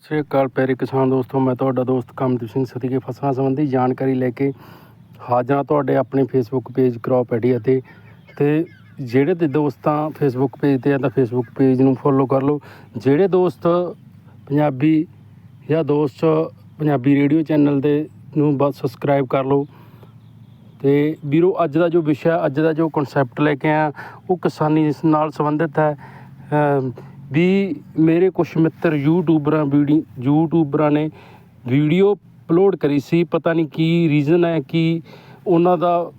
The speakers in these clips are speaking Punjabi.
ਸਤਿ ਸ਼੍ਰੀ ਅਕਾਲ ਪਿਆਰੇ ਕਿਸਾਨ ਦੋਸਤੋ, ਮੈਂ ਤੁਹਾਡਾ ਦੋਸਤ ਕਮਦੀਪ ਸਿੰਘ ਸਤੀਕੇ ਫਸਲਾਂ ਸੰਬੰਧੀ ਜਾਣਕਾਰੀ ਲੈ ਕੇ ਹਾਜ਼ਰ ਹਾਂ ਤੁਹਾਡੇ ਆਪਣੇ ਫੇਸਬੁੱਕ ਪੇਜ ਕ੍ਰੌਪ ਆਈਡੀ ਅਤੇ ਤੇ ਜਿਹੜੇ ਤੇ ਦੋਸਤਾਂ ਫੇਸਬੁੱਕ ਪੇਜ ਤੇ ਆ ਤਾਂ ਫੇਸਬੁੱਕ ਪੇਜ ਨੂੰ ਫੋਲੋ ਕਰ ਲਓ। ਜਿਹੜੇ ਦੋਸਤ ਪੰਜਾਬੀ ਜਾਂ ਦੋਸਤ ਪੰਜਾਬੀ ਰੇਡੀਓ ਚੈਨਲ ਦੇ ਨੂੰ ਬਸ ਸਬਸਕ੍ਰਾਈਬ ਕਰ ਲਓ। ਤੇ ਵੀਰੋ, ਅੱਜ ਦਾ ਜੋ ਵਿਸ਼ਾ, ਅੱਜ ਦਾ ਜੋ ਕਨਸੈਪਟ ਲੈ ਕੇ ਆ ਉਹ ਕਿਸਾਨੀ ਨਾਲ ਸੰਬੰਧਿਤ ਹੈ। ਵੀ ਮੇਰੇ ਕੁਝ ਮਿੱਤਰ ਯੂਟਿਊਬਰਾਂ ਵੀਡੀ ਯੂਟਿਊਬਰਾਂ ਨੇ ਵੀਡੀਓ ਅਪਲੋਡ ਕਰੀ ਸੀ। ਪਤਾ ਨਹੀਂ ਕੀ ਰੀਜ਼ਨ ਹੈ, ਕਿ ਉਹਨਾਂ ਦਾ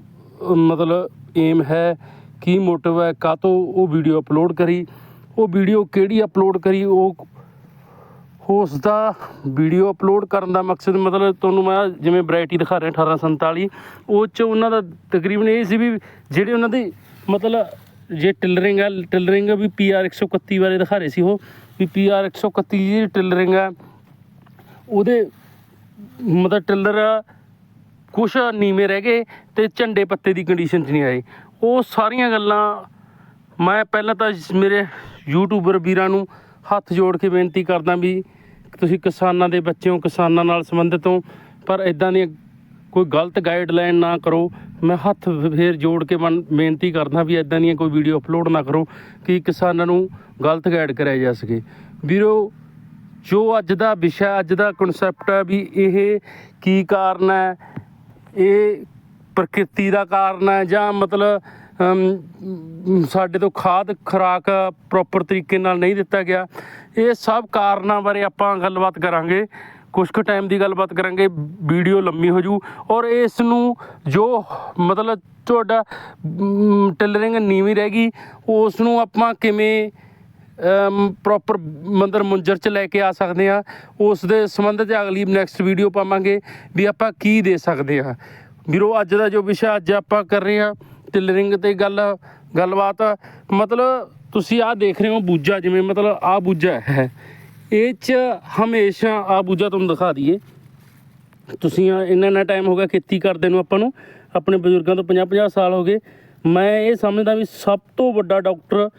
ਮਤਲਬ ਏਮ ਹੈ, ਕੀ ਮੋਟਿਵ ਹੈ ਕਾਤੋਂ ਉਹ ਵੀਡੀਓ ਅਪਲੋਡ ਕਰੀ, ਉਹ ਵੀਡੀਓ ਕਿਹੜੀ ਅਪਲੋਡ ਕਰੀ, ਉਹ ਉਸ ਦਾ ਵੀਡੀਓ ਅਪਲੋਡ ਕਰਨ ਦਾ ਮਕਸਦ ਮਤਲਬ ਤੁਹਾਨੂੰ ਮੈਂ ਜਿਵੇਂ ਵੈਰਾਈਟੀ ਦਿਖਾ ਰਿਹਾ 1847 ਉਹ ਚ ਉਹਨਾਂ ਦਾ ਤਕਰੀਬਨ ਇਹ ਸੀ ਵੀ ਜਿਹੜੇ ਉਹਨਾਂ ਦੇ ਮਤਲਬ ਜੇ ਟਿਲਰਿੰਗ ਹੈ ਟਿਲਰਿੰਗ ਵੀ ਪੀਆਰ 131 ਬਾਰੇ ਦਿਖਾ ਰਹੇ ਸੀ ਉਹ, ਵੀ ਪੀਆਰ 131 ਦੀ ਟਿਲਰਿੰਗ ਹੈ ਉਹਦੇ ਮਤਲਬ ਟਿਲਰ ਕੁਛ ਨੀਵੇਂ ਰਹਿ ਗਏ ਤੇ ਝੰਡੇ ਪੱਤੇ ਦੀ ਕੰਡੀਸ਼ਨ 'ਚ ਨਹੀਂ ਆਏ। ਉਹ ਸਾਰੀਆਂ ਗੱਲਾਂ ਮੈਂ ਪਹਿਲਾਂ ਤਾਂ ਮੇਰੇ ਯੂਟਿਊਬਰ ਵੀਰਾਂ ਨੂੰ ਹੱਥ ਜੋੜ ਕੇ ਬੇਨਤੀ ਕਰਦਾ ਵੀ ਤੁਸੀਂ ਕਿਸਾਨਾਂ ਦੇ ਬੱਚੇ ਹੋ, ਕਿਸਾਨਾਂ ਨਾਲ ਸੰਬੰਧਿਤ ਹੋ, ਪਰ ਇਦਾਂ ਦੀਆਂ ਕੋਈ ਗਲਤ ਗਾਈਡਲਾਈਨ ਨਾ ਕਰੋ। ਮੈਂ ਹੱਥ ਫੇਰ ਜੋੜ ਕੇ ਮਨ ਬੇਨਤੀ ਕਰਦਾ ਵੀ ਇਦਾਂ ਦੀਆਂ ਕੋਈ ਵੀਡੀਓ ਅਪਲੋਡ ਨਾ ਕਰੋ ਕਿ ਕਿਸਾਨਾਂ ਨੂੰ ਗਲਤ ਗਾਈਡ ਕਰਿਆ ਜਾ ਸਕੇ। ਵੀਰੋ, ਜੋ ਅੱਜ ਦਾ ਵਿਸ਼ਾ, ਅੱਜ ਦਾ ਕਨਸੈਪਟ ਹੈ ਵੀ ਇਹ ਕੀ ਕਾਰਨ ਹੈ? ਇਹ ਪ੍ਰਕਿਰਤੀ ਦਾ ਕਾਰਨ ਹੈ ਜਾਂ ਮਤਲਬ ਸਾਡੇ ਤੋਂ ਖਾਦ ਖੁਰਾਕ ਪ੍ਰੋਪਰ ਤਰੀਕੇ ਨਾਲ ਨਹੀਂ ਦਿੱਤਾ ਗਿਆ। ਇਹ ਸਭ ਕਾਰਨਾਂ ਬਾਰੇ ਆਪਾਂ ਗੱਲਬਾਤ ਕਰਾਂਗੇ। ਕੁਝ ਕੁ ਟਾਈਮ ਦੀ ਗੱਲਬਾਤ ਕਰਾਂਗੇ, ਵੀਡੀਓ ਲੰਮੀ ਹੋ ਜੂ ਔਰ ਇਸ ਨੂੰ ਜੋ ਮਤਲਬ ਤੁਹਾਡਾ ਟਿਲਰਿੰਗ ਨੀਵੀਂ ਰਹਿ ਗਈ ਉਸ ਨੂੰ ਆਪਾਂ ਕਿਵੇਂ ਪ੍ਰੋਪਰ ਮੰਦਰ ਮੁੰਜਰ ਚ ਲੈ ਕੇ ਆ ਸਕਦੇ ਆ ਉਸ ਦੇ ਸੰਬੰਧ ਚ ਅਗਲੀ ਨੈਕਸਟ ਵੀਡੀਓ ਪਾਵਾਂਗੇ ਵੀ ਆਪਾਂ ਕੀ ਦੇ ਸਕਦੇ ਆ ਵੀਰੋ, ਅੱਜ ਦਾ ਜੋ ਵਿਸ਼ਾ, ਅੱਜ ਆਪਾਂ ਕਰ ਰਹੇ ਆ ਟਿਲਰਿੰਗ ਤੇ ਗੱਲ, ਗੱਲਬਾਤ, ਮਤਲਬ ਤੁਸੀਂ ਆਹ ਦੇਖ ਰਹੇ ਹੋ ਬੂਜਾ ਜਿਵੇਂ ਮਤਲਬ ਆਹ ਬੂਜਾ ਹੈ। ਇਹ ਚ ਹਮੇਸ਼ਾ ਆਹ ਬੂਜਾ ਤੁਹਾਨੂੰ ਦਿਖਾ ਦਈਏ। ਤੁਸੀਂ ਇੰਨਾ ਇੰਨਾ ਟਾਈਮ ਹੋ ਗਿਆ ਖੇਤੀ ਕਰਦੇ ਨੂੰ ਆਪਾਂ ਨੂੰ। ਆਪਣੇ ਬਜ਼ੁਰਗਾਂ ਤੋਂ 50 50 ਸਾਲ ਹੋ ਗਏ। ਮੈਂ ਇਹ ਸਮਝਦਾ ਵੀ ਸਭ ਤੋਂ ਵੱਡਾ ਡਾਕਟਰ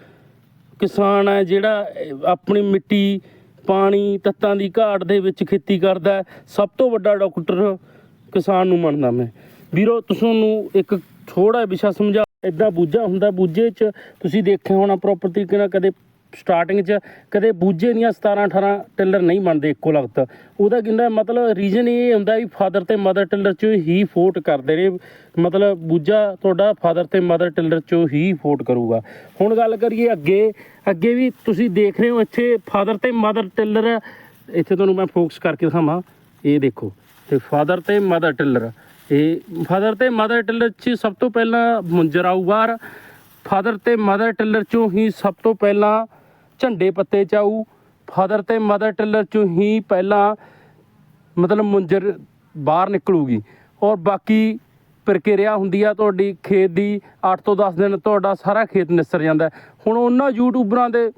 ਕਿਸਾਨ ਹੈ ਜਿਹੜਾ ਆਪਣੀ ਮਿੱਟੀ, ਪਾਣੀ, ਤੱਤਾਂ ਦੀ ਘਾਟ ਦੇ ਵਿੱਚ ਖੇਤੀ ਕਰਦਾ ਸਭ ਤੋਂ ਵੱਡਾ ਡਾਕਟਰ ਕਿਸਾਨ ਨੂੰ ਮੰਨਦਾ ਮੈਂ। ਵੀਰੋ, ਤੁਹਾਨੂੰ ਇੱਕ ਥੋੜਾ ਵਿਸ਼ਾ ਸਮਝਾ ਇਦਾਂ ਬੂਝਾ ਹੁੰਦਾ, ਬੂਝੇ 'ਚ। ਤੁਸੀਂ ਦੇਖਿਆ ਹੋਣਾ ਪ੍ਰੋਪਰ ਤਰੀਕੇ ਨਾਲ ਕਦੇ ਸਟਾਰਟਿੰਗ 'ਚ ਕਦੇ ਬੂਝੇ ਦੀਆਂ 17 18 ਟਿਲਰ ਨਹੀਂ ਬਣਦੇ ਇੱਕੋ ਲਗਤ। ਉਹਦਾ ਕਹਿੰਦਾ ਮਤਲਬ ਰੀਜ਼ਨ ਇਹ ਹੁੰਦਾ ਵੀ ਫਾਦਰ ਤੇ ਮਦਰ ਟਿਲਰ 'ਚ ਹੀ ਫੋਟ ਕਰਦੇ ਨੇ। ਮਤਲਬ ਬੂਝਾ ਤੁਹਾਡਾ ਫਾਦਰ ਤੇ ਮਦਰ ਟਿਲਰ 'ਚੋਂ ਹੀ ਫੋਟ ਕਰੂਗਾ। ਹੁਣ ਗੱਲ ਕਰੀਏ ਅੱਗੇ। ਅੱਗੇ ਵੀ ਤੁਸੀਂ ਦੇਖ ਰਹੇ ਹੋ ਇੱਥੇ ਫਾਦਰ ਤੇ ਮਦਰ ਟਿਲਰ। ਇੱਥੇ ਤੁਹਾਨੂੰ ਮੈਂ ਫੋਕਸ ਕਰਕੇ ਦਿਖਾਵਾਂ। ਇਹ ਦੇਖੋ, ਤੇ ਫਾਦਰ ਤੇ ਮਦਰ ਟਿਲਰ। ਇਹ ਫਾਦਰ ਤੇ ਮਦਰ ਟਿਲਰ 'ਚ ਸਭ ਤੋਂ ਪਹਿਲਾਂ ਮੁੰਜਰ ਆਊ ਫਾਦਰ ਤੇ ਮਦਰ ਟਿਲਰ 'ਚੋਂ ਹੀ ਸਭ ਤੋਂ ਪਹਿਲਾਂ ਝੰਡੇ ਪੱਤੇ 'ਚ ਆਊ ਫਾਦਰ ਤੇ ਮਦਰ ਟਿਲਰ 'ਚੋਂ ਹੀ ਪਹਿਲਾਂ ਮਤਲਬ ਮੁੰਜਰ ਬਾਹਰ ਨਿਕਲੂਗੀ। ਔਰ ਬਾਕੀ ਪ੍ਰਕਿਰਿਆ ਹੁੰਦੀ ਆ ਤੁਹਾਡੀ ਖੇਤ ਦੀ 8 ਤੋਂ 10 ਦਿਨ ਤੁਹਾਡਾ ਸਾਰਾ ਖੇਤ ਨਿਸਰ ਜਾਂਦਾ। ਹੁਣ ਉਹਨਾਂ ਯੂਟਿਊਬਰਾਂ ਦੇ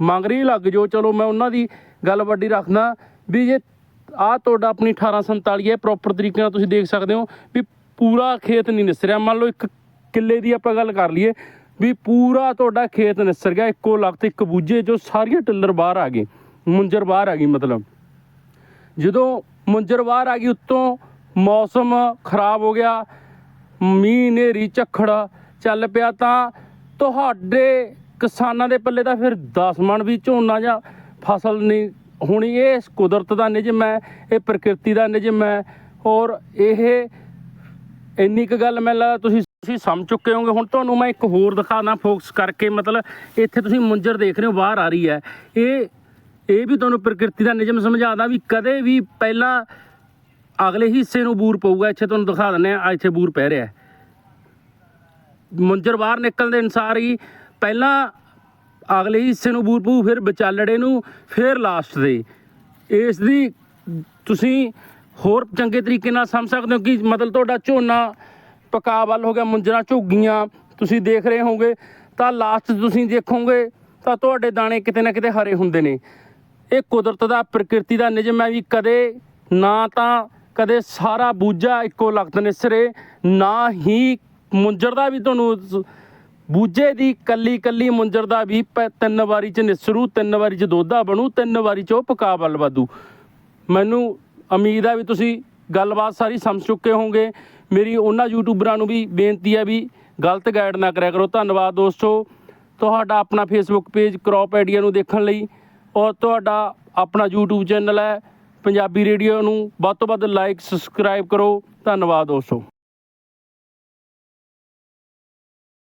ਮੰਗਰੀ ਲੱਗ ਜੋ। ਚਲੋ ਮੈਂ ਉਹਨਾਂ ਦੀ ਗੱਲ ਵੱਡੀ ਰੱਖਦਾ ਵੀ ਜੇ ਆ ਤੁਹਾਡਾ ਆਪਣੀ 1847 ਹੈ ਪ੍ਰੋਪਰ ਤਰੀਕੇ ਨਾਲ ਤੁਸੀਂ ਦੇਖ ਸਕਦੇ ਹੋ ਵੀ ਪੂਰਾ ਖੇਤ ਨਹੀਂ ਨਿਸਰਿਆ। ਮੰਨ ਲਓ ਇੱਕ ਕਿੱਲੇ ਦੀ ਆਪਾਂ ਗੱਲ ਕਰ ਲਈਏ ਵੀ ਪੂਰਾ ਤੁਹਾਡਾ ਖੇਤ ਨਿਸਰ ਗਿਆ, ਇੱਕੋ ਲਖਤ, ਇੱਕ ਬੂਝੇ ਚੋਂ ਸਾਰੀਆਂ ਟਿੱਲਰ ਬਾਹਰ ਆ ਗਏ, ਮੁੰਜਰ ਬਾਹਰ ਆ ਗਈ ਮਤਲਬ। ਜਦੋਂ ਮੁੰਜਰ ਬਾਹਰ ਆ ਗਈ, ਉੱਤੋਂ ਮੌਸਮ ਖਰਾਬ ਹੋ ਗਿਆ, ਮੀਂਹ ਨੇਰੀ ਝੱਖੜ ਚੱਲ ਪਿਆ ਤਾਂ ਤੁਹਾਡੇ ਕਿਸਾਨਾਂ ਦੇ ਪੱਲੇ ਤਾਂ ਫਿਰ 10 ਮਣ ਵੀ ਝੋਨਾ ਜਾਂ ਫਸਲ ਨਹੀਂ ਹੋਣੀ, ਇਹ ਕੁਦਰਤ ਦਾ ਨਿਯਮ ਹੈ, ਇਹ ਪ੍ਰਕਿਰਤੀ ਦਾ ਨਿਯਮ ਹੈ। ਔਰ ਇਹ, ਇੰਨੀ ਕੁ ਗੱਲ ਮੈਨੂੰ ਲੱਗਦਾ ਤੁਸੀਂ ਤੁਸੀਂ ਸਮਝ ਚੁੱਕੇ ਹੋਗੇ ਹੁਣ ਤੁਹਾਨੂੰ ਮੈਂ ਇੱਕ ਹੋਰ ਦਿਖਾਣਾ ਫੋਕਸ ਕਰਕੇ। ਮਤਲਬ ਇੱਥੇ ਤੁਸੀਂ ਮੁੰਜਰ ਦੇਖ ਰਹੇ ਹੋ, ਬਾਹਰ ਆ ਰਹੀ ਹੈ। ਇਹ ਇਹ ਵੀ ਤੁਹਾਨੂੰ ਪ੍ਰਕਿਰਤੀ ਦਾ ਨਿਯਮ ਸਮਝਾਉਂਦਾ ਵੀ ਕਦੇ ਵੀ ਪਹਿਲਾਂ ਅਗਲੇ ਹਿੱਸੇ ਨੂੰ ਬੂਰ ਪਊਗਾ। ਇੱਥੇ ਤੁਹਾਨੂੰ ਦਿਖਾ ਦਿੰਦੇ ਆ ਇੱਥੇ ਬੂਰ ਪੈ ਰਿਹਾ ਮੁੰਜਰ ਬਾਹਰ ਨਿਕਲਣ ਦੇ ਅਨਸਾਰ ਹੀ ਪਹਿਲਾਂ ਅਗਲੇ ਹਿੱਸੇ ਨੂੰ ਬੂਰ ਪਊ, ਫਿਰ ਵਿਚਾਲੜੇ ਨੂੰ, ਫਿਰ ਲਾਸਟ ਦੇ। ਇਸ ਦੀ ਤੁਸੀਂ ਹੋਰ ਚੰਗੇ ਤਰੀਕੇ ਨਾਲ ਸਮਝ ਸਕਦੇ ਹੋ ਕਿ ਮਤਲਬ ਤੁਹਾਡਾ ਝੋਨਾ ਪਕਾ ਵੱਲ ਹੋ ਗਿਆ, ਮੁੰਜਰਾ ਝੁੱਗੀਆਂ, ਤੁਸੀਂ ਦੇਖ ਰਹੇ ਹੋਗੇ ਤਾਂ ਲਾਸਟ ਤੁਸੀਂ ਦੇਖੋਗੇ, ਤਾਂ ਤੁਹਾਡੇ ਦਾਣੇ ਕਿਤੇ ਨਾ ਕਿਤੇ ਹਰੇ ਹੁੰਦੇ ਨੇ। ਇਹ ਕੁਦਰਤ ਦਾ, ਪ੍ਰਕਿਰਤੀ ਦਾ ਨਿਯਮ ਹੈ ਵੀ ਕਦੇ ਨਾ ਤਾਂ, ਕਦੇ ਸਾਰਾ ਬੂਝਾ ਇੱਕੋ ਲਖਤ ਨਿਸਰੇ ਨਾ ਹੀ ਮੁੰਜਰ ਦਾ ਵੀ ਤੁਹਾਨੂੰ ਬੂਝੇ ਦੀ ਕੱਲੀ ਕੱਲੀ ਮੁੰਜਰ ਦਾ ਵੀ ਪ- ਤਿੰਨ ਵਾਰੀ ਚ ਨਿਸਰੂ, ਤਿੰਨ ਵਾਰੀ ਚ ਦੋਧਾ ਬਣੂ, ਤਿੰਨ ਵਾਰੀ ਚ ਉਹ ਪਕਾ ਬਲ ਵਾਧੂ। ਮੈਨੂੰ ਉਮੀਦ ਹੈ ਵੀ ਤੁਸੀਂ ਗੱਲਬਾਤ ਸਾਰੀ ਸਮਝ ਚੁੱਕੇ ਹੋਵੋਗੇ। ਮੇਰੀ ਉਹਨਾਂ ਯੂਟਿਊਬਰਾਂ ਨੂੰ ਵੀ ਬੇਨਤੀ ਹੈ ਵੀ ਗਲਤ ਗਾਈਡ ਨਾ ਕਰਿਆ ਕਰੋ। ਧੰਨਵਾਦ ਦੋਸਤੋ। ਤੁਹਾਡਾ ਆਪਣਾ ਫੇਸਬੁੱਕ ਪੇਜ ਕ੍ਰੌਪ ਆਈਡੀਆ ਨੂੰ ਦੇਖਣ ਲਈ ਔਰ ਤੁਹਾਡਾ ਆਪਣਾ YouTube ਚੈਨਲ ਹੈ ਪੰਜਾਬੀ ਰੇਡੀਓ ਨੂੰ। ਵੱਧ ਤੋਂ ਵੱਧ ਲਾਈਕ ਸਬਸਕ੍ਰਾਈਬ ਕਰੋ। ਧੰਨਵਾਦ ਦੋਸਤੋ।